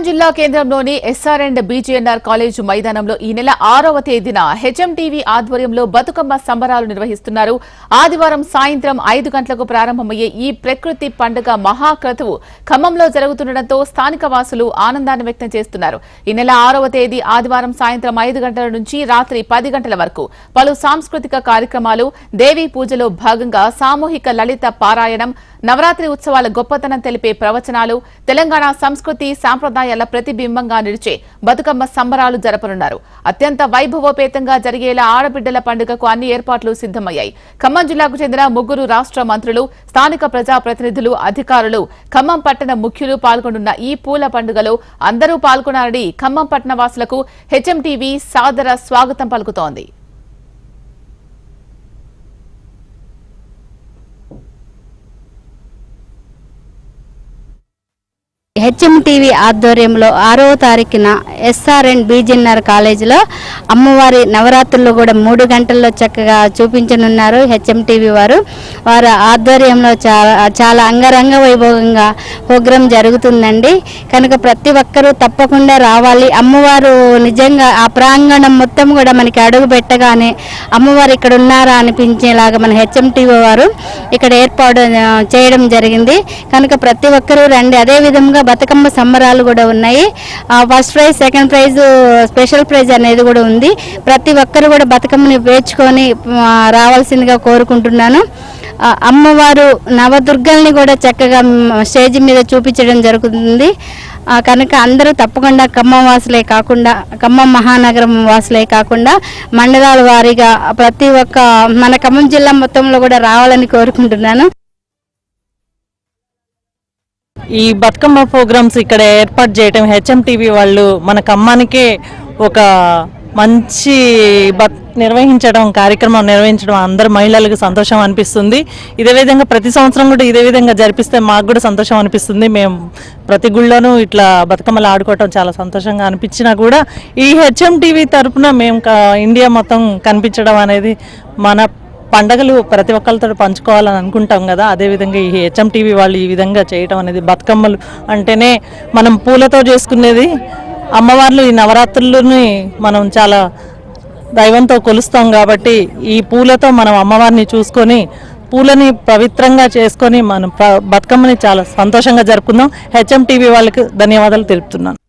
ఖమ్మం జిల్లా కేంద్రంలోని SR and BJNR college మైదానంలో ఈ నెల ఆరవ తేదీన హెచ్ఎంటీవీ ఆధ్వర్యంలో బతుకమ్మ సంబరాలు నిర్వహిస్తున్నారు. ఆదివారం సాయంత్రం ఐదు గంటలకు ప్రారంభమయ్యే ఈ ప్రకృతి పండుగ మహాక్రతువు ఖమ్మంలో జరుగుతుండటంతో స్థానిక వాసులు ఆనందాన్ని వ్యక్తం చేస్తున్నారు. ఈ నెల ఆరవ తేదీ ఆదివారం సాయంత్రం ఐదు గంటల నుంచి రాత్రి పది గంటల వరకు పలు సాంస్కృతిక కార్యక్రమాలు దేవీ పూజలో భాగంగా సామూహిక లలిత పారాయణం నవరాత్రి ఉత్సవాల గొప్పతనం తెలిపే ప్రవచనాలు తెలంగాణ సంస్కృతి సాంప్రదాయ సాంప్రదాయాల ప్రతిబింబంగా నిలిచే బతుకమ్మ సంబరాలు జరపనున్నారు. అత్యంత వైభవోపేతంగా జరిగేలా ఆడబిడ్డల పండుగకు అన్ని ఏర్పాట్లు సిద్దమయ్యాయి ఖమ్మం జిల్లాకు చెందిన ముగ్గురు రాష్ట్ర మంత్రులు స్థానిక ప్రజాప్రతినిధులు అధికారులు ఖమ్మం పట్టణ ముఖ్యులు పాల్గొనున్న ఈ పూల పండుగలో అందరూ పాల్గొనాలని ఖమ్మం పట్టణ వాసులకు హెచ్ఎంటీవీ సాదర స్వాగతం పలుకుతోంది. హెచ్ఎం టీవీ ఆధ్వర్యంలో ఆరవ తారీఖున ఎస్ఆర్ఎన్ అండ్ కాలేజీలో అమ్మవారి నవరాత్రులు కూడా మూడు గంటల్లో చక్కగా చూపించనున్నారు హెచ్ఎం టీవీ వారు. వారి ఆధ్వర్యంలో చాలా చాలా అంగరంగ వైభవంగా ప్రోగ్రాం జరుగుతుందండి. కనుక ప్రతి ఒక్కరూ తప్పకుండా రావాలి. అమ్మవారు నిజంగా ఆ ప్రాంగణం మొత్తం కూడా మనకి అడుగు పెట్టగానే అమ్మవారు ఇక్కడ ఉన్నారా అనిపించేలాగా మన హెచ్ఎంటీవీ వారు ఇక్కడ ఏర్పాటు చేయడం జరిగింది. కనుక ప్రతి ఒక్కరూ రండి. అదే విధంగా బతుకమ్మ సంబరాలు కూడా ఉన్నాయి. ఆ, first prize second prize special prize అనేది కూడా ఉంది. ప్రతి ఒక్కరు కూడా బతుకమ్మని వేర్చుకొని రావాల్సిందిగా కోరుకుంటున్నాను. అమ్మవారు నవదుర్గల్ని కూడా చక్కగా స్టేజ్ మీద చూపించడం జరుగుతుంది. కనుక అందరూ తప్పకుండా ఖమ్మం వాసులే కాకుండా ఖమ్మం మహానగరం వాసులే కాకుండా మండలాల వారీగా ప్రతి ఒక్క మన ఖమ్మం జిల్లా మొత్తంలో కూడా రావాలని కోరుకుంటున్నాను. ఈ బతుకమ్మ ప్రోగ్రామ్స్ ఇక్కడ ఏర్పాటు చేయటం హెచ్ఎం టీవీ వాళ్ళు మన ఖమ్మానికే ఒక మంచి బత్ నిర్వహించడం కార్యక్రమం నిర్వహించడం అందరు మహిళలకు సంతోషం అనిపిస్తుంది. ఇదే విధంగా ప్రతి సంవత్సరం కూడా ఇదే విధంగా జరిపిస్తే మాకు కూడా సంతోషం అనిపిస్తుంది. మేము ప్రతి గుళ్ళోనూ ఇట్లా బతుకమ్మలు ఆడుకోవటం చాలా సంతోషంగా అనిపించినా కూడా ఈ హెచ్ఎం టీవీ తరఫున మేము ఇండియా మొత్తం కనిపించడం అనేది మన పండగలు ప్రతి ఒక్కరితో పంచుకోవాలని అనుకుంటాం కదా. అదేవిధంగా ఈ హెచ్ఎం టీవీ వాళ్ళు ఈ విధంగా చేయటం అనేది బతుకమ్మలు అంటేనే మనం పూలతో చేసుకునేది అమ్మవార్లు ఈ నవరాత్రులని మనం చాలా దైవంతో కొలుస్తాం కాబట్టి ఈ పూలతో మనం అమ్మవారిని చూసుకొని పూలని పవిత్రంగా చేసుకొని మనం బతుకమ్మని చాలా సంతోషంగా జరుపుకుందాం. హెచ్ఎం టీవీ వాళ్ళకి ధన్యవాదాలు తెలుపుతున్నాను.